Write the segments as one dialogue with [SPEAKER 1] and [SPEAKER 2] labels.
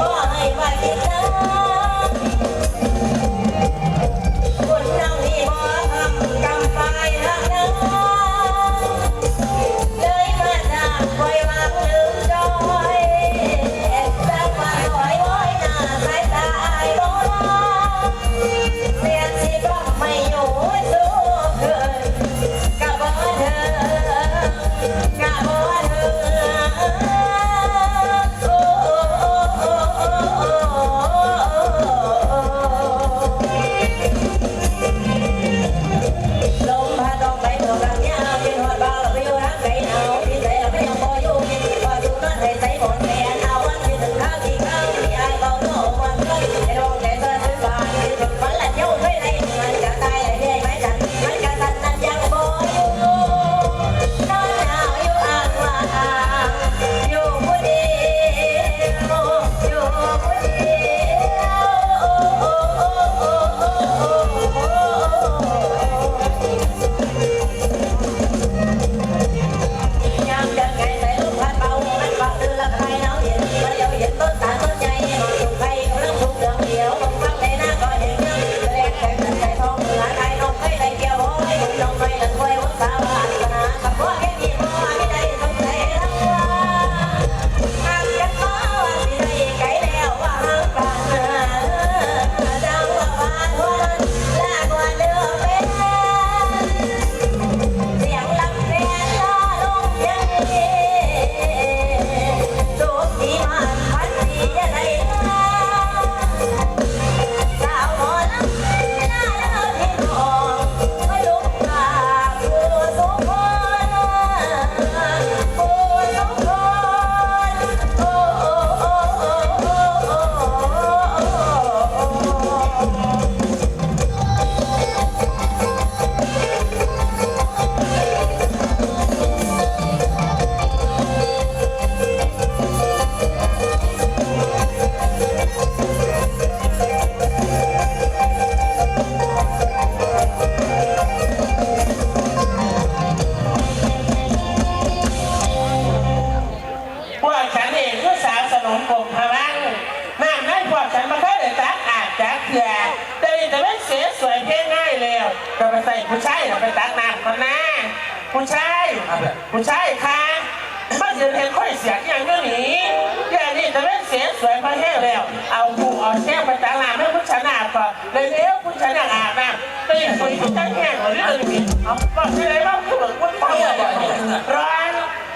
[SPEAKER 1] บ่ให้วันเด้อ
[SPEAKER 2] ผู้ชายค่ะมันจะเห็นค่อยเสียงอย่างนี้หนีอย่างนี้จะไม่เสียสวยพอแห้งแล้ว เอาผู้เอาแช่ไปตักน้ำให้ผู้ชายอาบก่อนเลยเลี้ยวผู้ชายอาบน้ำตีคุยผู้ชายแห้งหรืออื่นอีกเอาบอกที่ไหนบ้างคือแบบว่าเปรี้ยวร้อน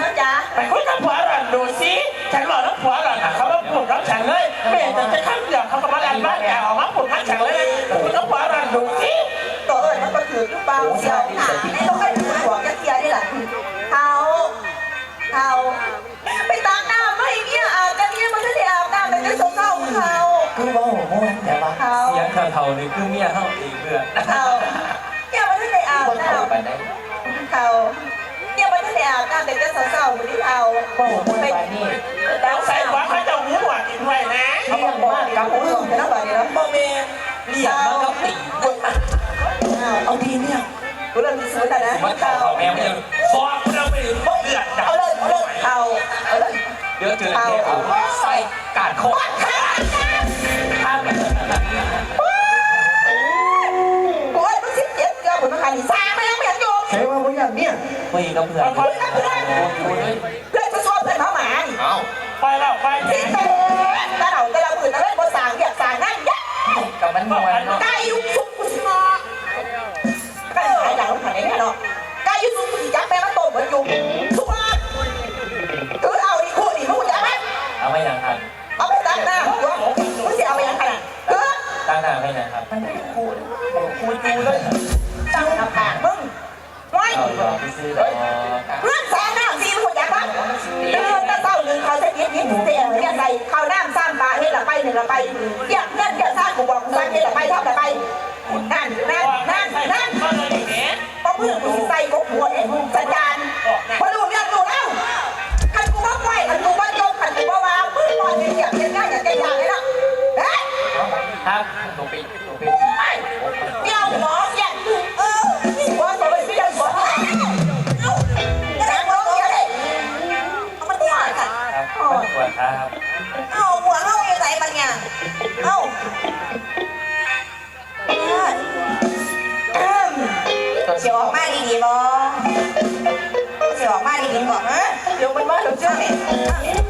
[SPEAKER 1] นะจ๊ะ
[SPEAKER 2] ไปคุยกับผัวหล่อนดูสิฉันบอกแล้วผัวหล่อนอะเขามาปลุกรับฉันเลยไม่เห็นจะจะข้ามเดียวเขาก็มาดันบ้านแกออกมาปลุกรับฉันเลยคุยกับผัวหล่อนดูสิ
[SPEAKER 1] ตัวเอิญมันก็ถือหรือเปล่าเชียวหาไม่ต้องให้ถือหัว ไปตากน้ำไม่เนี่ยอาบกันเนี่ยมันจะได้อาบน้ำเป็นเจ้าเศร้าเขา
[SPEAKER 3] คือว่าโอ้โหแต่ว่า
[SPEAKER 1] เขา
[SPEAKER 3] เสียงเท่าๆนี่คือเมียเฮาเอเพื่อน
[SPEAKER 1] เขาเนี่ยมันจะได้อาบ
[SPEAKER 3] คน
[SPEAKER 1] น้
[SPEAKER 3] เข้าไปได้
[SPEAKER 1] เขาเนี่ยมันจะได้อาบน้ำเป็นเจ้าเศร้าคนที่เขา
[SPEAKER 3] โอ้โหไปนี่
[SPEAKER 2] แต่ใส่หัวเขาจะหูหวดอีกด้วนะ
[SPEAKER 3] เลี้ยงมากับ
[SPEAKER 1] มรู้แต่ละวันนี้แล้ว
[SPEAKER 3] บ่แม่เลี้ยงมันก็ตีเอาดีเนี่ย
[SPEAKER 1] กูเริ่มมีสูตรแล้วนะ
[SPEAKER 3] มันเข้า
[SPEAKER 1] เขา
[SPEAKER 3] แม่ไม่ยังฟอกเราไปถึงเลือดดับ
[SPEAKER 1] เอาเลย เอาเลยเขาเอาเลย
[SPEAKER 3] เดี๋ยวเจอแกเอาใส่กาดคอข้ามไป
[SPEAKER 1] กูไอ้มึงสิบเจ็ดเกือบผมมาขายสามไม่ยังไม่ยังอยู่
[SPEAKER 3] ใช่ว่าบ่อย่างเนี่ยคุยกับเพื่อน
[SPEAKER 2] คอย
[SPEAKER 1] เพื่อนเพื่อนจะชอบเพื่อนเขาหมานี่
[SPEAKER 3] เอ้า
[SPEAKER 2] คอยเราคอย
[SPEAKER 1] ที่เต้ตาเราแต่เราอื่นแต่เล่นบนสางเรียกสางนั่นยัก
[SPEAKER 3] กับมันมวนเนาะ
[SPEAKER 1] ดี๋
[SPEAKER 3] ย
[SPEAKER 1] ว
[SPEAKER 3] มั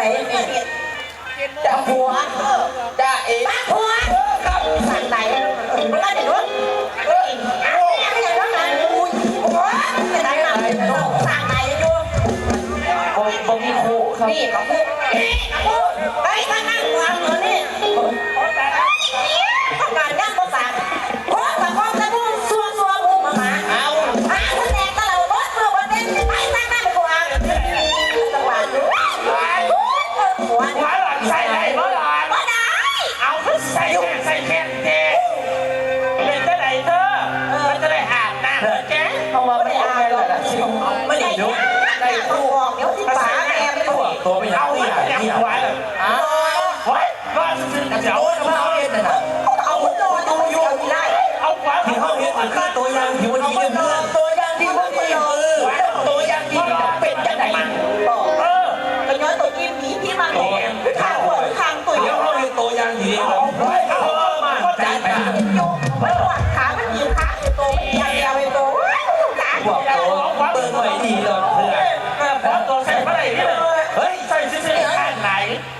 [SPEAKER 1] มันเลิกไปใส่
[SPEAKER 3] จะ
[SPEAKER 1] หัวเออจ้า
[SPEAKER 3] เอ๋
[SPEAKER 1] บ้าหัวกับสั่งไหนมันก็จะรู้เออดาะว่าไม่
[SPEAKER 3] เอาไงล่ะชิวไม่ได้ยุ
[SPEAKER 1] ได้ตัวเดี๋ยวที่ป๋าแม่ไม่ถูก
[SPEAKER 3] ตัวไปหา
[SPEAKER 2] เอา
[SPEAKER 3] ที่
[SPEAKER 2] ไห
[SPEAKER 3] น
[SPEAKER 2] แอบ
[SPEAKER 3] ที่
[SPEAKER 2] หัว
[SPEAKER 3] ไหน
[SPEAKER 2] เลย
[SPEAKER 3] อ้าว
[SPEAKER 2] โอ้ยก็เดี๋ยว
[SPEAKER 3] มาเอาเห็ดน่ะนะ
[SPEAKER 1] เขาเอาหัวนอนดูอยู่ได้
[SPEAKER 2] เอาหัว
[SPEAKER 3] ที่เขาเห็นคือตัวยางที่วันนี้เนี่เพื่อนตัวย่างที่วันนี้เออตัวอย่างที่เป็นจังไหน
[SPEAKER 1] บอก
[SPEAKER 2] เออ
[SPEAKER 1] ตัวย้อนตัวยิ้มหนีที่มันทางหัวทางตัว
[SPEAKER 3] เดี๋ยวเขาเห็นตัวย่างอยู่ดีเรา
[SPEAKER 2] เฮ้ยเอามา
[SPEAKER 3] ใจไปหา
[SPEAKER 1] โยมันปวดขามันยืนขา
[SPEAKER 3] ดีหรอกเพื่อน
[SPEAKER 2] แม่ขอตัวใส่มาได้นเย
[SPEAKER 3] เฮ้ย
[SPEAKER 2] ใส่ซื้อๆข้างไหน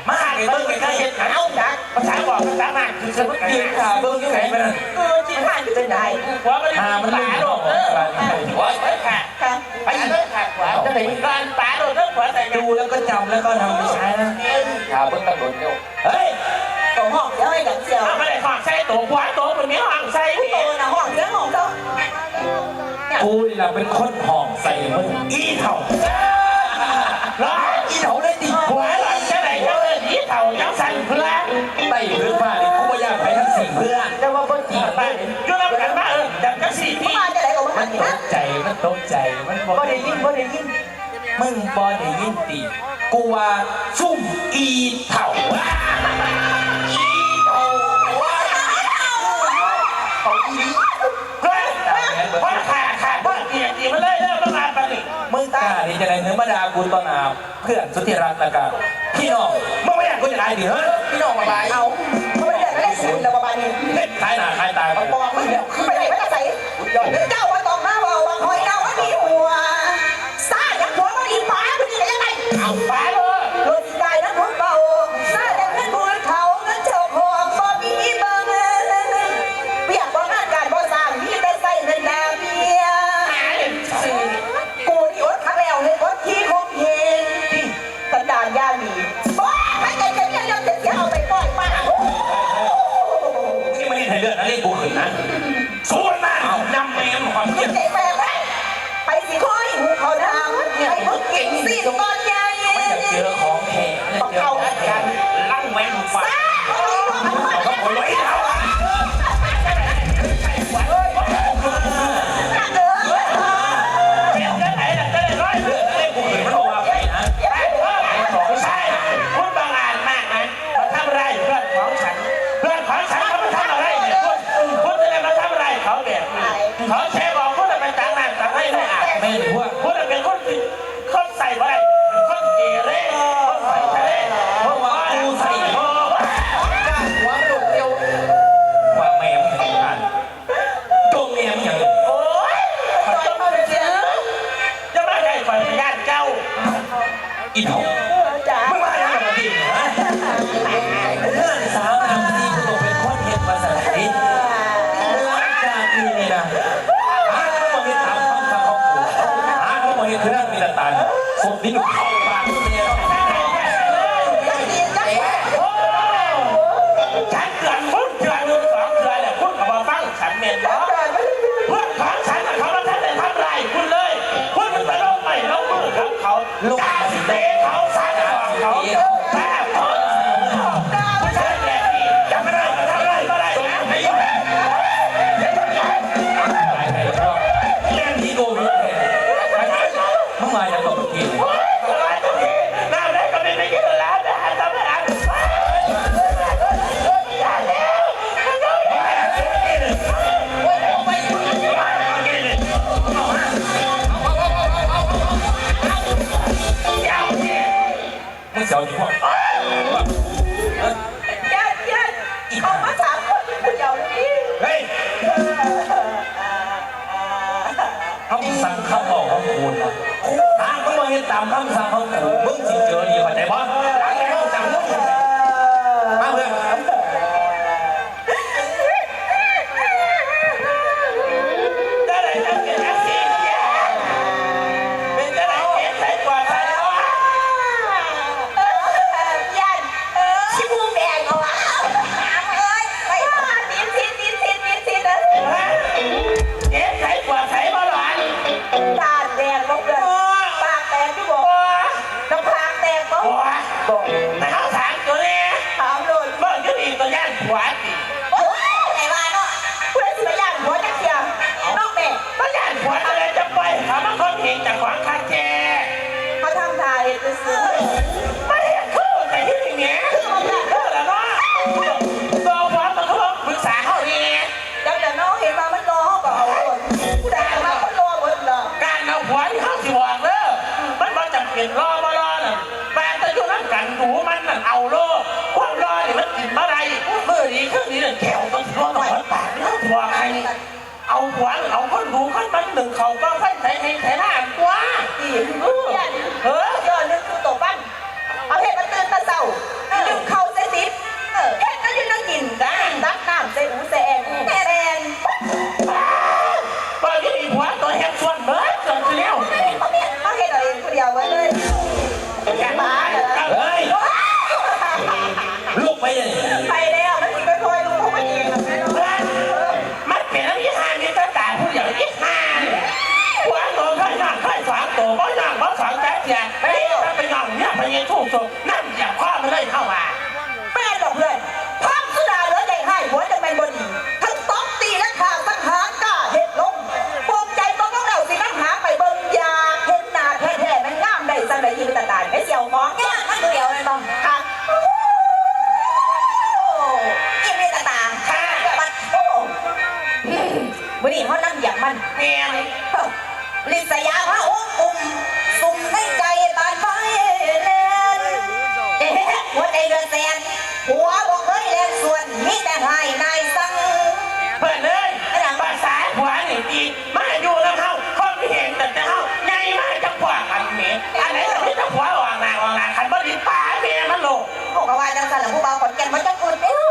[SPEAKER 3] มาเดี๋ยวเบิ้งไปข้างเห็น
[SPEAKER 2] หนาวจักภาษาบอกภาษาหนักคือสมุด
[SPEAKER 3] ยืนขาเบิ้งยังไงมัน
[SPEAKER 1] เออจีนผ่านอยู่ตไห
[SPEAKER 2] นวาไม่ได้
[SPEAKER 3] หามัน
[SPEAKER 2] ห
[SPEAKER 3] ลง
[SPEAKER 2] หร
[SPEAKER 3] อก
[SPEAKER 2] เออว่าไป
[SPEAKER 1] ค่ะ
[SPEAKER 2] ไปเลยค่ะขวาจะไหนการป่าโดนเรื่องขวาใส่
[SPEAKER 3] ดูแล้วก็จำแล้วก็ทำไปใช้นะขาเบิ้งตำรวจเดียวเฮ้ย
[SPEAKER 1] ตัวห้องเดียวไอ้ดังเซียว
[SPEAKER 2] ไม่ได้ห้องใส่ตัวขวาตัวมันมีห้องใส่
[SPEAKER 1] ตั
[SPEAKER 2] ว
[SPEAKER 1] นะห้องเดียวห้องเดีย
[SPEAKER 3] กูนี่แหละเป็นคนห่องใส่มึง
[SPEAKER 2] อีเถ่าร้อย
[SPEAKER 3] อีเถ่าได้ดี
[SPEAKER 2] หัวหลังจะไหนเจ้าเลยอีเถ่ายำงส่นเพื่อ
[SPEAKER 3] ไต่พื้นฟ้าดิกูไม่อยากไปทั้งสี่เพื่อน
[SPEAKER 2] ต่ว่าคนจีบไปก็รับกันมาเออจากทั้สี่ที่
[SPEAKER 1] มาจะไหนกัมั
[SPEAKER 3] ตกใจมันตกใจมันบ
[SPEAKER 1] อกได้ยินบ่ได้ยิน
[SPEAKER 3] มึงบ่ได้ยินตีกูว่าซุ่มอีเถ่า จะไรเนื้อมาดากูตอนอาเพื่อนสุธิรักนะกันพี่น้องมึงไม่อยากกูจะตายดิเฮ้ยพี่น้องมาบาย
[SPEAKER 1] เอาเขาไม่ได้เล่นสุดแล้วมาบมาณนี้
[SPEAKER 3] เล่นตายหนาตา
[SPEAKER 1] ยตายมันบอกมึงเดี๋ย
[SPEAKER 3] ว
[SPEAKER 1] ไปไห
[SPEAKER 3] นไม่
[SPEAKER 2] ใสเจ้า
[SPEAKER 3] Okay. ตัน
[SPEAKER 2] ผม
[SPEAKER 3] นี่หนุ่เข้าบ้านเนี่ย
[SPEAKER 2] อนพ่อญามชาติข้าไม่ยาว์นี่เฮ้
[SPEAKER 3] ยคำสั่งคำบอกของคุณคุณหาก็มาเห็นตามคำสั่งของคุณมึงสิเจอดีเข้าใจปะหลังจากเจั
[SPEAKER 2] บ
[SPEAKER 1] มึง นี้
[SPEAKER 2] เค
[SPEAKER 1] รื่อง
[SPEAKER 2] นี้
[SPEAKER 1] เรื่
[SPEAKER 2] อ
[SPEAKER 1] งแก้
[SPEAKER 2] วต้อง
[SPEAKER 1] รอดห
[SPEAKER 2] น่อยปากเรื่องหัวใครเอาหัวเอาคนดูคนตั้งหนึ่งเขาก็ไฟใส่ให้ใส่หน้า
[SPEAKER 1] ตัวอีกเออ
[SPEAKER 4] เดือดแสนหัวบอกเคยแลนส่วนมีแต่ให้นายสั่ง
[SPEAKER 2] เพื่อนเลยภาษาหัวนี่ดีมาอยู่แล้วเขาคนไม่เห็นแต่จะเขาไงมาจะกว่ากันเมียอันไหนจะไม่จะหัวออกหน้าออกหน้าคันบ่ดีป่าเมียมันโลก
[SPEAKER 4] พวกว่าจังสันหลังผู้บ่าวขอนแก่นมาจังอื่น